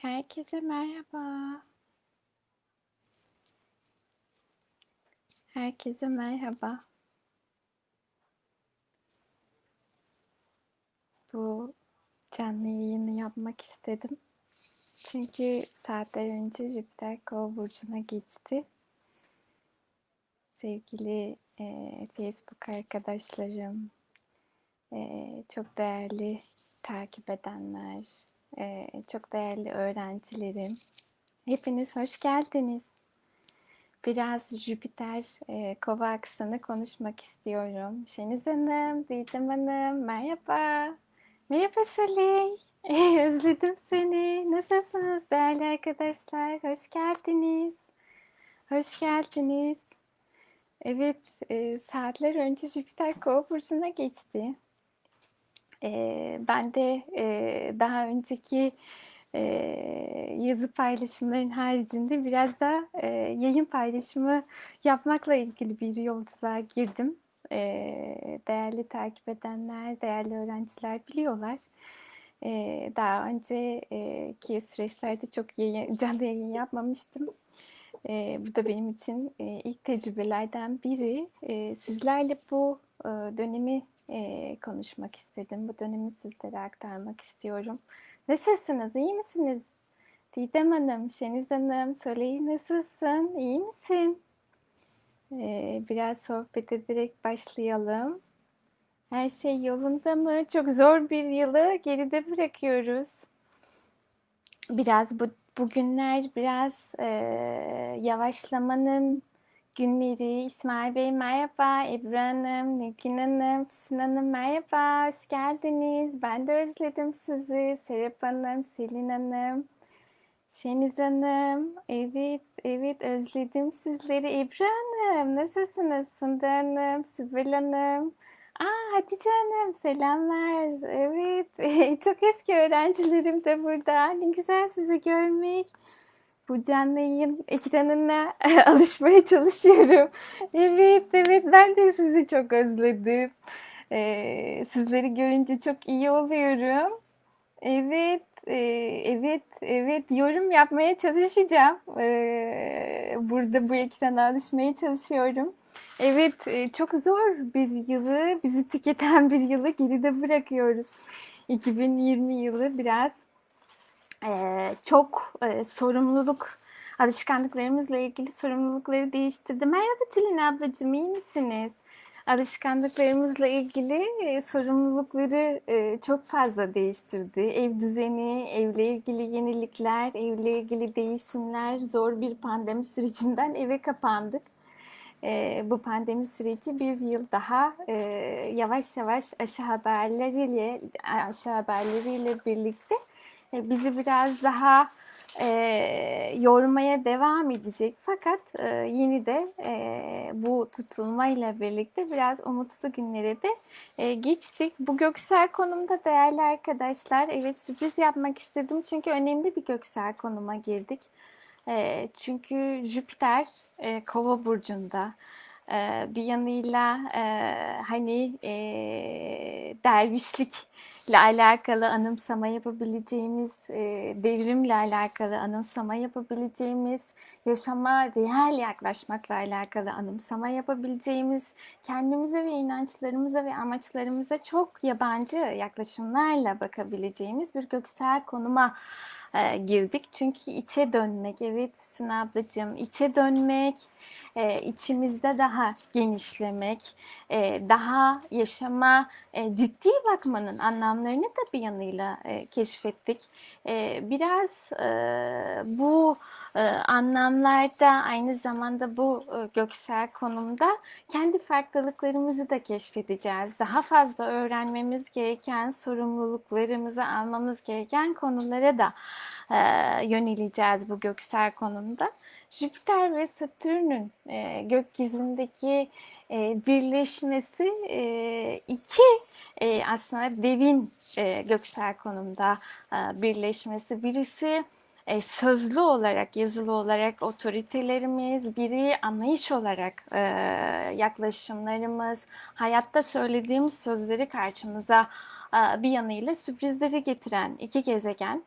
Herkese merhaba. Herkese merhaba. Bu canlı yayını yapmak istedim. Çünkü saatler önce Jüpiter Kova burcuna geçti. Sevgili e, Facebook arkadaşlarım, e, çok değerli takip edenler, e, çok değerli öğrencilerim, hepiniz hoş geldiniz. Biraz Jüpiter e, kova aksını konuşmak istiyorum. Şeniz Hanım, Didem Hanım, merhaba. Merhaba Süley. Özledim seni. Nasılsınız değerli arkadaşlar? Hoş geldiniz. Hoş geldiniz. Evet, e, saatler önce Jüpiter Kova burcuna geçti. E, ben de e, daha önceki e, yazı paylaşımların haricinde biraz da e, yayın paylaşımı yapmakla ilgili bir yolculuğa girdim. E, değerli takip edenler, değerli öğrenciler biliyorlar. E, daha önceki süreçlerde çok yayın, canlı yayın yapmamıştım. E, bu da benim için e, ilk tecrübelerden biri. E, sizlerle bu e, dönemi e, konuşmak istedim. Bu dönemi sizlere aktarmak istiyorum. Nasılsınız? İyi misiniz? Didem Hanım, Şeniz Hanım, söyleyin nasılsın? İyi misin? Ee, biraz sohbet ederek başlayalım. Her şey yolunda mı? Çok zor bir yılı geride bırakıyoruz. Biraz bu bugünler biraz e, yavaşlamanın günleri. İsmail Bey merhaba, Ebru Hanım, Nilgün Hanım, Füsun Hanım merhaba, hoş geldiniz. Ben de özledim sizi. Serap Hanım, Selin Hanım, Şeniz Hanım, evet, evet özledim sizleri. Ebru Hanım, nasılsınız? Funda Hanım, Sibel Hanım. Aa, Hatice Hanım, selamlar. Evet, çok eski öğrencilerim de burada. Ne güzel sizi görmek bu canlı yayın ekranına alışmaya çalışıyorum. Evet, evet ben de sizi çok özledim. Ee, sizleri görünce çok iyi oluyorum. Evet, e, evet, evet yorum yapmaya çalışacağım. Ee, burada bu ekrana alışmaya çalışıyorum. Evet, e, çok zor bir yılı, bizi tüketen bir yılı geride bırakıyoruz. 2020 yılı biraz e, çok e, sorumluluk alışkanlıklarımızla ilgili sorumlulukları değiştirdi. Merhaba Tülin ablacığım iyi misiniz? Alışkanlıklarımızla ilgili e, sorumlulukları e, çok fazla değiştirdi. Ev düzeni, evle ilgili yenilikler, evle ilgili değişimler, zor bir pandemi sürecinden eve kapandık. E, bu pandemi süreci bir yıl daha e, yavaş yavaş aşı haberleriyle aşı haberleriyle birlikte bizi biraz daha e, yormaya devam edecek. Fakat e, yeni de e, bu tutulmayla birlikte biraz umutlu günlere de e, geçtik. Bu göksel konumda değerli arkadaşlar, evet sürpriz yapmak istedim çünkü önemli bir göksel konuma girdik. E, çünkü Jüpiter e, Kova burcunda. Bir yanıyla e, hani e, dervişlikle alakalı anımsama yapabileceğimiz, e, devrimle alakalı anımsama yapabileceğimiz, yaşama reel yaklaşmakla alakalı anımsama yapabileceğimiz, kendimize ve inançlarımıza ve amaçlarımıza çok yabancı yaklaşımlarla bakabileceğimiz bir göksel konuma e, girdik. Çünkü içe dönmek, evet Füsun ablacığım, içe dönmek, e, içimizde daha genişlemek, e, daha yaşama e, ciddi bakmanın anlamlarını da bir yanıyla e, keşfettik. E, biraz e, bu e, anlamlarda aynı zamanda bu e, göksel konumda kendi farklılıklarımızı da keşfedeceğiz. Daha fazla öğrenmemiz gereken, sorumluluklarımızı almamız gereken konulara da e, yöneleceğiz bu göksel konumda. Jüpiter ve Satürn'ün e, gökyüzündeki e, birleşmesi e, iki e, aslında devin e, göksel konumda e, birleşmesi. Birisi e, sözlü olarak, yazılı olarak otoritelerimiz, biri anlayış olarak e, yaklaşımlarımız, hayatta söylediğimiz sözleri karşımıza e, bir yanıyla sürprizleri getiren iki gezegen.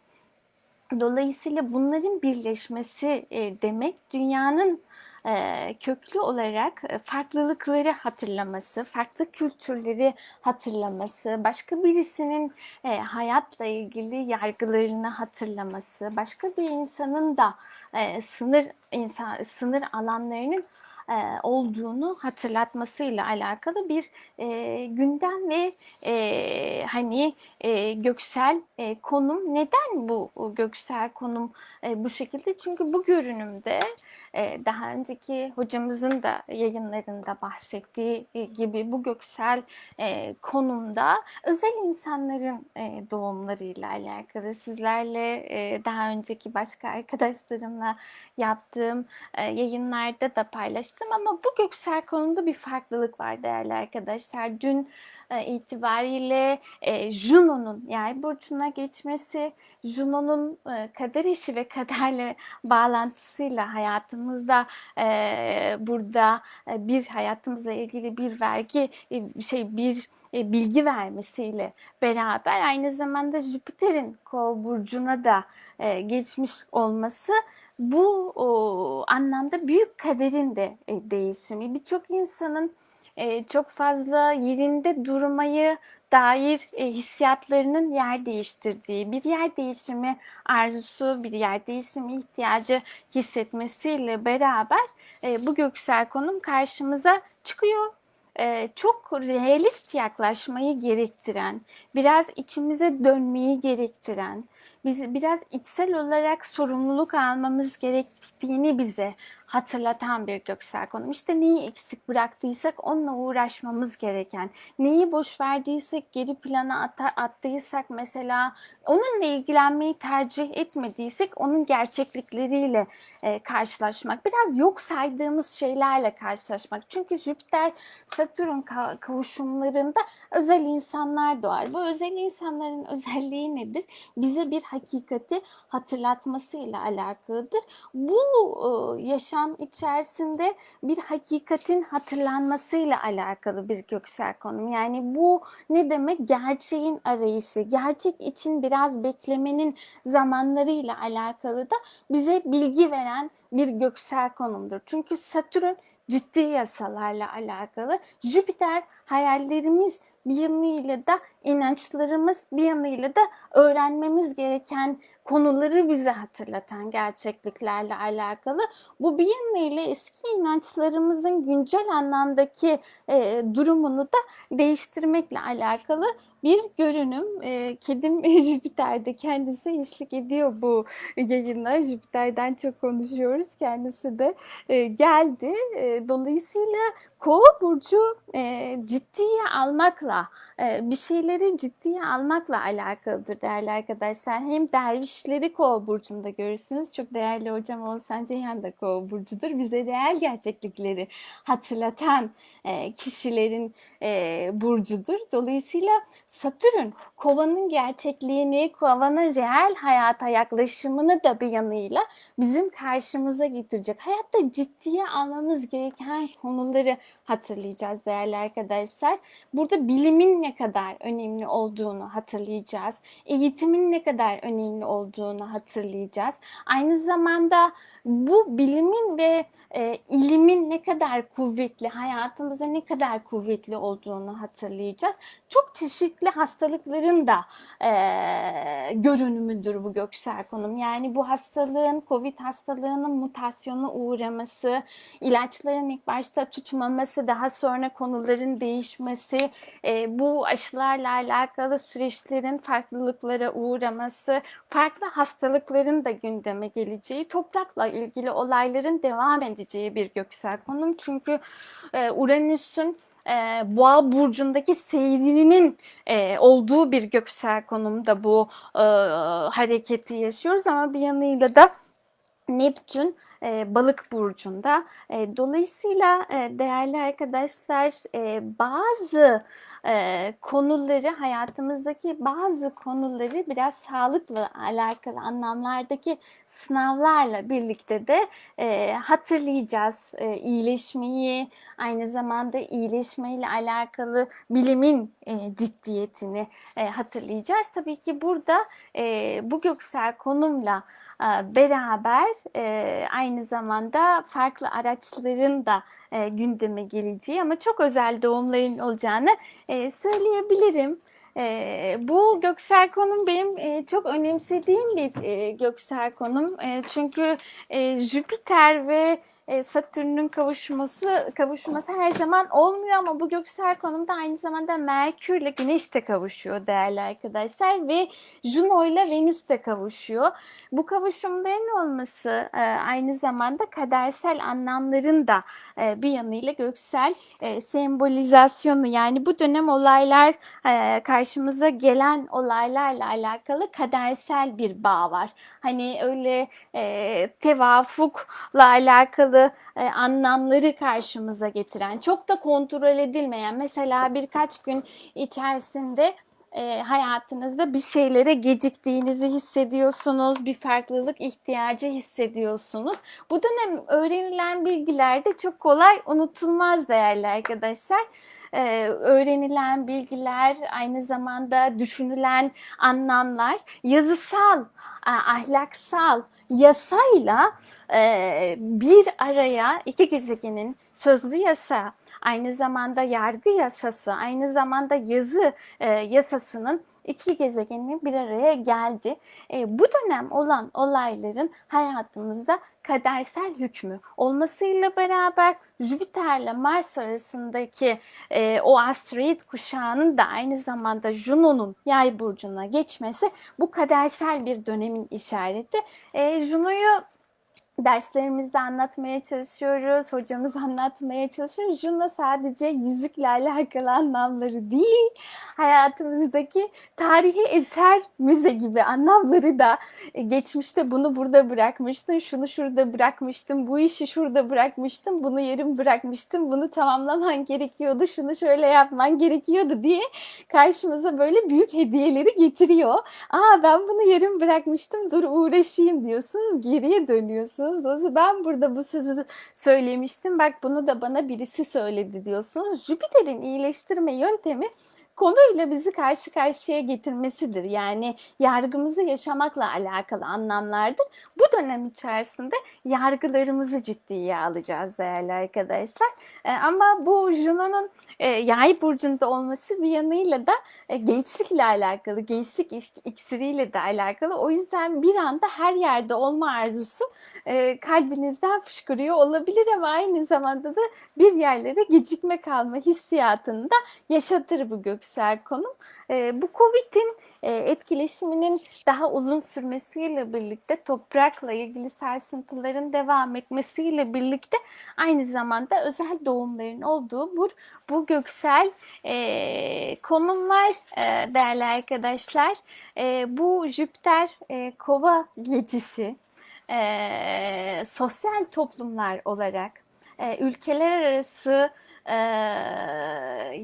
Dolayısıyla bunların birleşmesi e, demek dünyanın e, köklü olarak e, farklılıkları hatırlaması, farklı kültürleri hatırlaması, başka birisinin hayatla ilgili yargılarını hatırlaması, başka bir insanın da sınır insan sınır alanlarının e, olduğunu hatırlatmasıyla alakalı bir e, gündem ve e, hani e, göksel e, konum. Neden bu göksel konum e, bu şekilde? Çünkü bu görünümde daha önceki hocamızın da yayınlarında bahsettiği gibi bu göksel konumda özel insanların doğumlarıyla alakalı sizlerle daha önceki başka arkadaşlarımla yaptığım yayınlarda da paylaştım ama bu göksel konumda bir farklılık var değerli arkadaşlar. Dün itibariyle e, Juno'nun yani burcuna geçmesi, Juno'nun e, kader eşi ve kaderle bağlantısıyla hayatımızda e, burada e, bir hayatımızla ilgili bir vergi e, şey bir e, bilgi vermesiyle beraber aynı zamanda Jüpiter'in Kova burcuna da e, geçmiş olması bu o, anlamda büyük kaderin de e, değişimi. Birçok insanın e, çok fazla yerinde durmayı dair e, hissiyatlarının yer değiştirdiği, bir yer değişimi arzusu, bir yer değişimi ihtiyacı hissetmesiyle beraber e, bu göksel konum karşımıza çıkıyor. E, çok realist yaklaşmayı gerektiren, biraz içimize dönmeyi gerektiren, bizi biraz içsel olarak sorumluluk almamız gerektiğini bize hatırlatan bir göksel konum. İşte neyi eksik bıraktıysak onunla uğraşmamız gereken, neyi boş verdiysek geri plana at- attıysak mesela onunla ilgilenmeyi tercih etmediysek onun gerçeklikleriyle e, karşılaşmak, biraz yok saydığımız şeylerle karşılaşmak. Çünkü Jüpiter Satürn ka- kavuşumlarında özel insanlar doğar. Bu özel insanların özelliği nedir? Bize bir hakikati hatırlatmasıyla alakalıdır. Bu e, yaşam içerisinde bir hakikatin hatırlanmasıyla alakalı bir göksel konum. Yani bu ne demek? Gerçeğin arayışı, gerçek için biraz beklemenin zamanlarıyla alakalı da bize bilgi veren bir göksel konumdur. Çünkü Satürn ciddi yasalarla alakalı. Jüpiter hayallerimiz bir yanıyla da inançlarımız bir yanıyla da öğrenmemiz gereken konuları bize hatırlatan gerçekliklerle alakalı. Bu bir yanıyla eski inançlarımızın güncel anlamdaki e, durumunu da değiştirmekle alakalı bir görünüm. E, kedim Jüpiter'de kendisi eşlik ediyor bu yayına. Jüpiter'den çok konuşuyoruz. Kendisi de e, geldi. E, dolayısıyla Kova burcu e, ciddiye almakla, e, bir şeyleri ciddiye almakla alakalıdır değerli arkadaşlar. Hem dervişleri Kova burcunda görürsünüz. Çok değerli hocam Oğuzhan Ceyhan da Kova burcudur. Bize real gerçeklikleri hatırlatan e, kişilerin e, burcudur. Dolayısıyla Satürn kovanın gerçekliğini, kovanın real hayata yaklaşımını da bir yanıyla bizim karşımıza getirecek. Hayatta ciddiye almamız gereken konuları hatırlayacağız değerli arkadaşlar. Burada bilimin ne kadar önemli olduğunu hatırlayacağız. Eğitimin ne kadar önemli olduğunu hatırlayacağız. Aynı zamanda bu bilimin ve e, ilimin ne kadar kuvvetli, hayatımızda ne kadar kuvvetli olduğunu hatırlayacağız. Çok çeşitli hastalıkların da e, görünümüdür bu göksel konum. Yani bu hastalığın, Covid hastalığının mutasyona uğraması, ilaçların ilk başta tutmaması, daha sonra konuların değişmesi, e, bu aşılarla alakalı süreçlerin farklılıklara uğraması, farklı hastalıkların da gündeme geleceği, toprakla ilgili olayların devam edeceği bir göksel konum. Çünkü e, Uranüs'ün e, Boğa burcundaki seyrinin e, olduğu bir göksel konumda bu e, hareketi yaşıyoruz ama bir yanıyla da Neptün e, balık burcunda. E, dolayısıyla e, değerli arkadaşlar e, bazı e, konuları hayatımızdaki bazı konuları biraz sağlıkla alakalı anlamlardaki sınavlarla birlikte de e, hatırlayacağız. E, iyileşmeyi aynı zamanda iyileşmeyle alakalı bilimin e, ciddiyetini e, hatırlayacağız. Tabii ki burada e, bu göksel konumla beraber e, aynı zamanda farklı araçların da e, gündeme geleceği ama çok özel doğumların olacağını e, söyleyebilirim. E, bu göksel konum benim e, çok önemsediğim bir e, göksel konum. E, çünkü e, Jüpiter ve e, Satürn'ün kavuşması kavuşması her zaman olmuyor ama bu göksel konumda aynı zamanda Merkür ile Güneş de kavuşuyor değerli arkadaşlar ve Juno ile Venüs de kavuşuyor. Bu kavuşumların olması e, aynı zamanda kadersel anlamların da e, bir yanıyla göksel sembolizasyonu yani bu dönem olaylar karşımıza gelen olaylarla alakalı kadersel bir bağ var. Hani öyle tevafukla alakalı farklı e, anlamları karşımıza getiren, çok da kontrol edilmeyen, mesela birkaç gün içerisinde e, hayatınızda bir şeylere geciktiğinizi hissediyorsunuz, bir farklılık ihtiyacı hissediyorsunuz. Bu dönem öğrenilen bilgiler de çok kolay unutulmaz değerli arkadaşlar. Ee, öğrenilen bilgiler, aynı zamanda düşünülen anlamlar yazısal, ahlaksal, yasayla e, bir araya iki gezegenin sözlü yasa, aynı zamanda yargı yasası, aynı zamanda yazı e, yasasının iki gezegenin bir araya geldi. E, bu dönem olan olayların hayatımızda kadersel hükmü olmasıyla beraber Jüpiter ile Mars arasındaki e, o asteroid kuşağının da aynı zamanda Juno'nun yay burcuna geçmesi bu kadersel bir dönemin işareti. E, Juno'yu derslerimizde anlatmaya çalışıyoruz, hocamız anlatmaya çalışıyor. Juno sadece yüzükle alakalı anlamları değil, hayatımızdaki tarihi eser müze gibi anlamları da e, geçmişte bunu burada bırakmıştım, şunu şurada bırakmıştım, bu işi şurada bırakmıştım, bunu yarım bırakmıştım, bunu tamamlaman gerekiyordu, şunu şöyle yapman gerekiyordu diye karşımıza böyle büyük hediyeleri getiriyor. Aa ben bunu yarım bırakmıştım, dur uğraşayım diyorsunuz, geriye dönüyorsunuz diyorsunuz. Ben burada bu sözü söylemiştim. Bak bunu da bana birisi söyledi diyorsunuz. Jüpiter'in iyileştirme yöntemi konuyla bizi karşı karşıya getirmesidir. Yani yargımızı yaşamakla alakalı anlamlardır. Bu dönem içerisinde yargılarımızı ciddiye alacağız değerli arkadaşlar. E, ama bu Juno'nun e, yay burcunda olması bir yanıyla da e, gençlikle alakalı, gençlik iksiriyle de alakalı. O yüzden bir anda her yerde olma arzusu e, kalbinizden fışkırıyor olabilir ama aynı zamanda da bir yerlere gecikme kalma hissiyatını da yaşatır bu göksel konum. E, bu Covid'in e, etkileşiminin daha uzun sürmesiyle birlikte toprakla ilgili sarsıntıların devam etmesiyle birlikte aynı zamanda özel doğumların olduğu bu, bu göksel e, konum var e, değerli arkadaşlar. E, bu Jüpiter e, kova geçişi e, sosyal toplumlar olarak e, ülkeler arası e,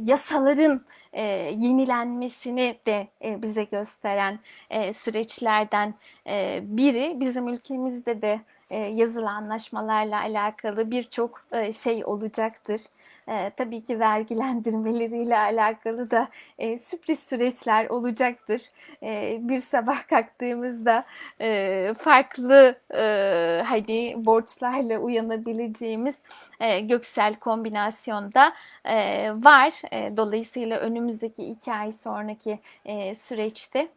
yasaların e, yenilenmesini de e, bize gösteren e, süreçlerden e, biri. Bizim ülkemizde de yazılı anlaşmalarla alakalı birçok e, şey olacaktır. E, tabii ki vergilendirmeleriyle alakalı da e, sürpriz süreçler olacaktır. E, bir sabah kalktığımızda e, farklı e, hani borçlarla uyanabileceğimiz e, göksel kombinasyonda e, var. E, dolayısıyla önümüzdeki iki ay sonraki e, süreçte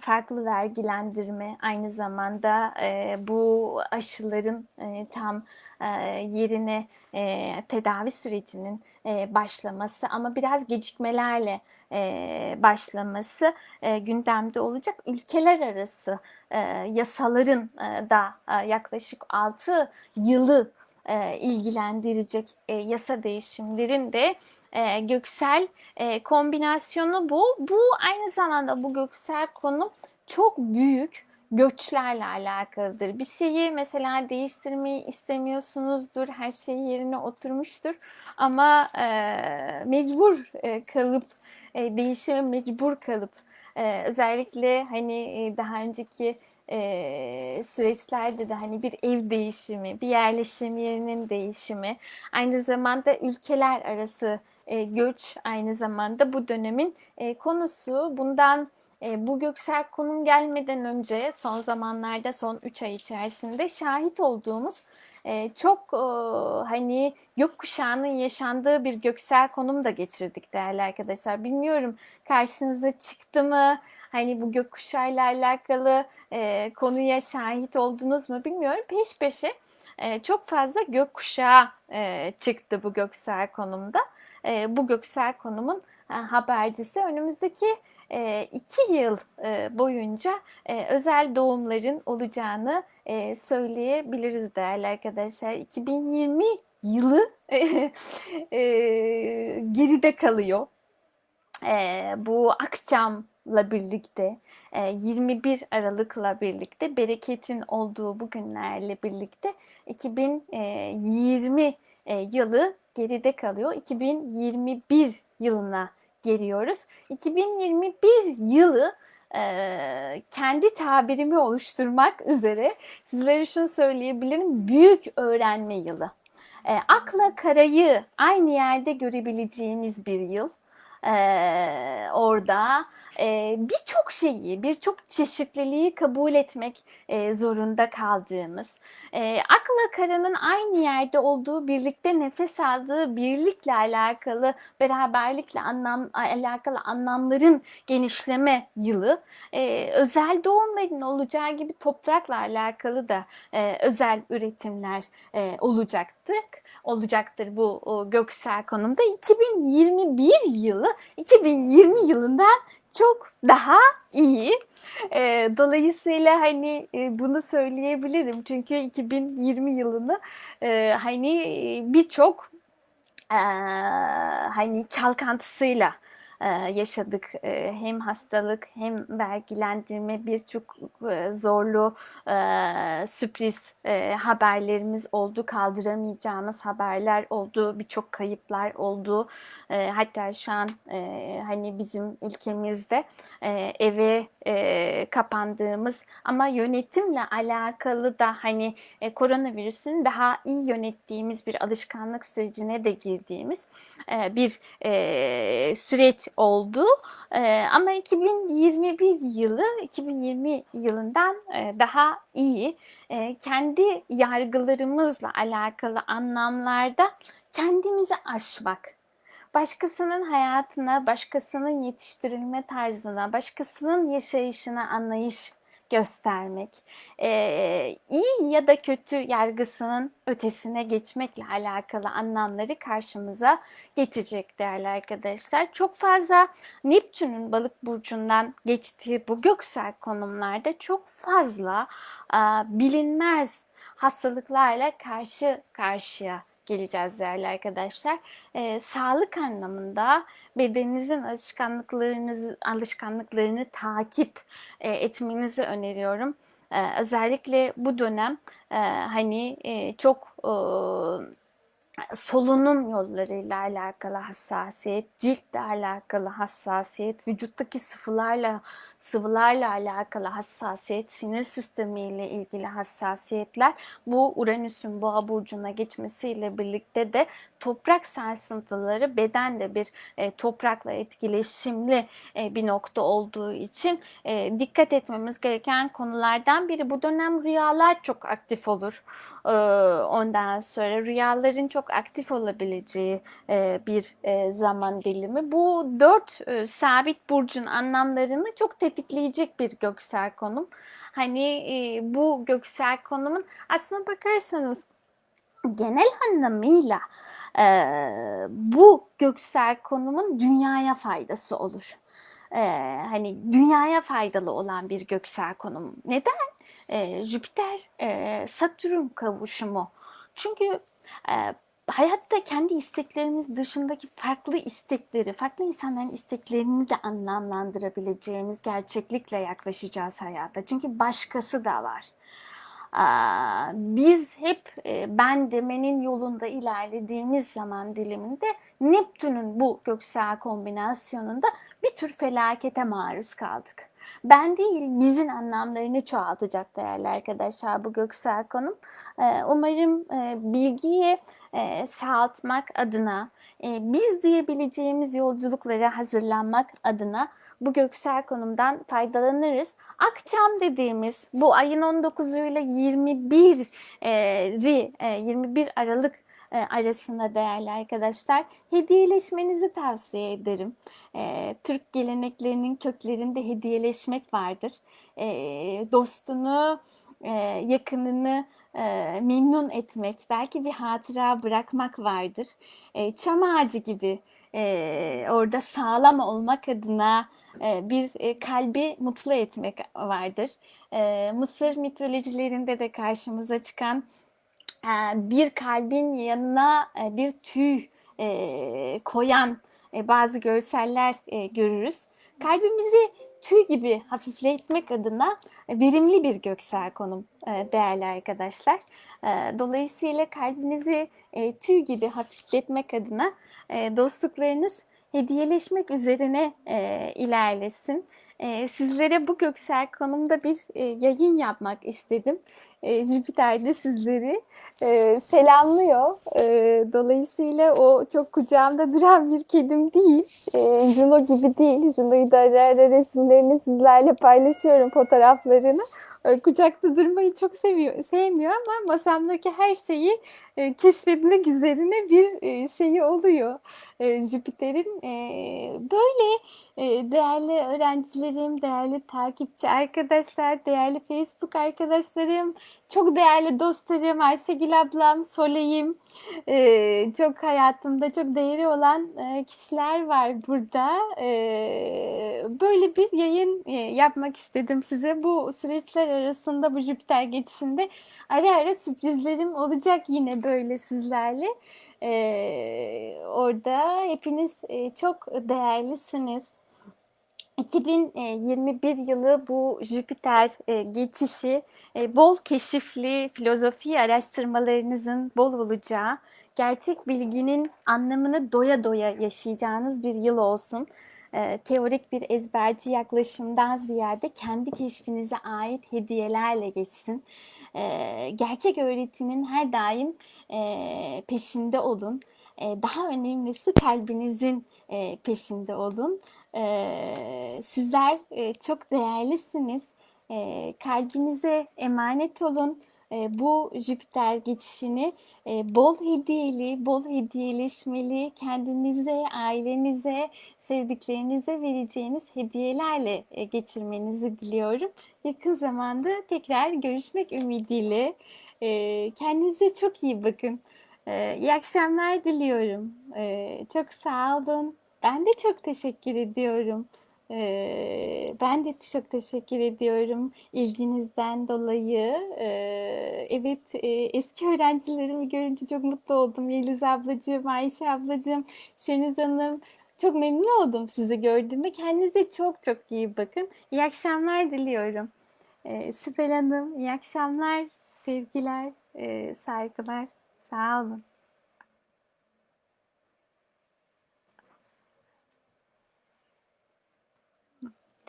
farklı vergilendirme aynı zamanda e, bu aşıların e, tam e, yerine e, tedavi sürecinin e, başlaması ama biraz gecikmelerle e, başlaması e, gündemde olacak. Ülkeler arası e, yasaların e, da e, yaklaşık 6 yılı e, ilgilendirecek e, yasa değişimlerin de e, göksel e, kombinasyonu bu. Bu aynı zamanda bu göksel konum çok büyük göçlerle alakalıdır. Bir şeyi mesela değiştirmeyi istemiyorsunuzdur, her şey yerine oturmuştur ama e, mecbur e, kalıp, e, değişime mecbur kalıp, e, özellikle hani e, daha önceki e, süreçlerde de hani bir ev değişimi, bir yerleşim yerinin değişimi, aynı zamanda ülkeler arası e, göç aynı zamanda bu dönemin e, konusu. Bundan e, bu göksel konum gelmeden önce son zamanlarda son 3 ay içerisinde şahit olduğumuz e, çok e, hani gökkuşağının yaşandığı bir göksel konum da geçirdik değerli arkadaşlar. Bilmiyorum karşınıza çıktı mı? Hani bu gökkuşağıyla alakalı e, konuya şahit oldunuz mu bilmiyorum. Peş peşe e, çok fazla gökkuşağı e, çıktı bu göksel konumda. E, bu göksel konumun e, habercisi önümüzdeki e, iki yıl e, boyunca e, özel doğumların olacağını e, söyleyebiliriz değerli arkadaşlar. 2020 yılı e, e, geride kalıyor. E, bu akşamla birlikte 21 Aralık'la birlikte bereketin olduğu bu günlerle birlikte 2020 yılı geride kalıyor. 2021 yılına geliyoruz. 2021 yılı e, kendi tabirimi oluşturmak üzere sizlere şunu söyleyebilirim. Büyük öğrenme yılı. E, akla karayı aynı yerde görebileceğimiz bir yıl. E, orada e, birçok şeyi, birçok çeşitliliği kabul etmek e, zorunda kaldığımız, e, akla karanın aynı yerde olduğu, birlikte nefes aldığı, birlikle alakalı, beraberlikle anlam alakalı anlamların genişleme yılı, e, özel doğumların olacağı gibi toprakla alakalı da e, özel üretimler e, olacaktır olacaktır bu göksel konumda. 2021 yılı 2020 yılından çok daha iyi. E, dolayısıyla hani e, bunu söyleyebilirim. Çünkü 2020 yılını e, hani birçok e, hani çalkantısıyla yaşadık. E, hem hastalık hem vergilendirme birçok e, zorlu sürpriz haberlerimiz oldu. Kaldıramayacağımız haberler oldu. Birçok kayıplar oldu. Hatta şu an hani bizim ülkemizde eve kapandığımız ama yönetimle alakalı da hani koronavirüsün daha iyi yönettiğimiz bir alışkanlık sürecine de girdiğimiz bir süreç oldu. Ee, ama 2021 yılı 2020 yılından e, daha iyi. E, kendi yargılarımızla alakalı anlamlarda kendimizi aşmak, başkasının hayatına, başkasının yetiştirilme tarzına, başkasının yaşayışına anlayış göstermek, e, iyi ya da kötü yargısının ötesine geçmekle alakalı anlamları karşımıza getirecek değerli arkadaşlar. Çok fazla Neptün'ün balık burcundan geçtiği bu göksel konumlarda çok fazla e, bilinmez hastalıklarla karşı karşıya geleceğiz değerli arkadaşlar. E, sağlık anlamında bedeninizin alışkanlıklarınızı alışkanlıklarını takip e, etmenizi öneriyorum. E, özellikle bu dönem e, hani e, çok e, solunum yollarıyla alakalı hassasiyet, ciltle alakalı hassasiyet, vücuttaki sıvılarla sıvılarla alakalı hassasiyet, sinir sistemiyle ilgili hassasiyetler bu Uranüs'ün boğa burcuna geçmesiyle birlikte de toprak sarsıntıları bedende bir e, toprakla etkileşimli e, bir nokta olduğu için e, dikkat etmemiz gereken konulardan biri. Bu dönem rüyalar çok aktif olur. Ondan sonra rüyaların çok aktif olabileceği bir zaman dilimi. Bu dört sabit burcun anlamlarını çok tetikleyecek bir göksel konum. Hani bu göksel konumun aslına bakarsanız genel anlamıyla bu göksel konumun dünyaya faydası olur. E, hani dünyaya faydalı olan bir göksel konum. Neden? E, Jüpiter, e, Satürn kavuşumu. Çünkü e, hayatta kendi isteklerimiz dışındaki farklı istekleri, farklı insanların isteklerini de anlamlandırabileceğimiz gerçeklikle yaklaşacağız hayata. Çünkü başkası da var. Biz hep e, ben demenin yolunda ilerlediğimiz zaman diliminde Neptün'ün bu göksel kombinasyonunda bir tür felakete maruz kaldık. Ben değil, bizin anlamlarını çoğaltacak değerli arkadaşlar bu göksel konum. Ee, Umarım e, bilgiyi e, sağaltmak adına, e, biz diyebileceğimiz yolculuklara hazırlanmak adına bu göksel konumdan faydalanırız. Akçam dediğimiz bu ayın 19'u ile 21'i, 21 Aralık arasında değerli arkadaşlar hediyeleşmenizi tavsiye ederim. E, Türk geleneklerinin köklerinde hediyeleşmek vardır. E, dostunu, e, yakınını e, memnun etmek, belki bir hatıra bırakmak vardır. E, çam ağacı gibi e, orada sağlam olmak adına e, bir e, kalbi mutlu etmek vardır. E, Mısır mitolojilerinde de karşımıza çıkan e, bir kalbin yanına e, bir tüy e, koyan e, bazı görseller görürüz. Kalbimizi tüy gibi hafifletmek adına verimli bir göksel konum değerli arkadaşlar. Dolayısıyla kalbinizi tüy gibi hafifletmek adına dostluklarınız hediyeleşmek üzerine ilerlesin. Sizlere bu göksel konumda bir yayın yapmak istedim. E, Jüpiter de sizleri e, selamlıyor. E, dolayısıyla o çok kucağımda duran bir kedim değil. E, Juno gibi değil. Juno'yu da ara ara resimlerini sizlerle paylaşıyorum fotoğraflarını. E, kucakta durmayı çok seviyor, sevmiyor ama masamdaki her şeyi e, keşfetmek üzerine bir e, şeyi oluyor. E, Jüpiter'in e, böyle e, değerli öğrencilerim, değerli takipçi arkadaşlar, değerli Facebook arkadaşlarım, çok değerli dostlarım, Ayşegül ablam, Sole'yim, e, çok hayatımda çok değeri olan e, kişiler var burada. E, böyle bir yayın e, yapmak istedim size. Bu süreçler arasında bu Jüpiter geçişinde ara ara sürprizlerim olacak yine böyle sizlerle. Ee, orada hepiniz e, çok değerlisiniz. 2021 yılı bu Jüpiter e, geçişi e, bol keşifli filozofi araştırmalarınızın bol olacağı, gerçek bilginin anlamını doya doya yaşayacağınız bir yıl olsun. E, teorik bir ezberci yaklaşımdan ziyade kendi keşfinize ait hediyelerle geçsin. E, gerçek öğretinin her daim e, peşinde olun. E, daha önemlisi kalbinizin e, peşinde olun. E, sizler e, çok değerlisiniz. E, kalbinize emanet olun. E, bu Jüpiter geçişini e, bol hediyeli, bol hediyeleşmeli, kendinize, ailenize, sevdiklerinize vereceğiniz hediyelerle e, geçirmenizi diliyorum. Yakın zamanda tekrar görüşmek ümidiyle. E, kendinize çok iyi bakın. E, iyi akşamlar diliyorum. E, çok sağ olun. Ben de çok teşekkür ediyorum. Ee, ben de çok teşekkür ediyorum ilginizden dolayı. Ee, evet, e, eski öğrencilerimi görünce çok mutlu oldum. Yeliz ablacığım, Ayşe ablacığım, Şeniz Hanım. Çok memnun oldum sizi gördüğüme. Kendinize çok çok iyi bakın. İyi akşamlar diliyorum. Ee, Sibel Hanım, iyi akşamlar, sevgiler, e, saygılar. Sağ olun.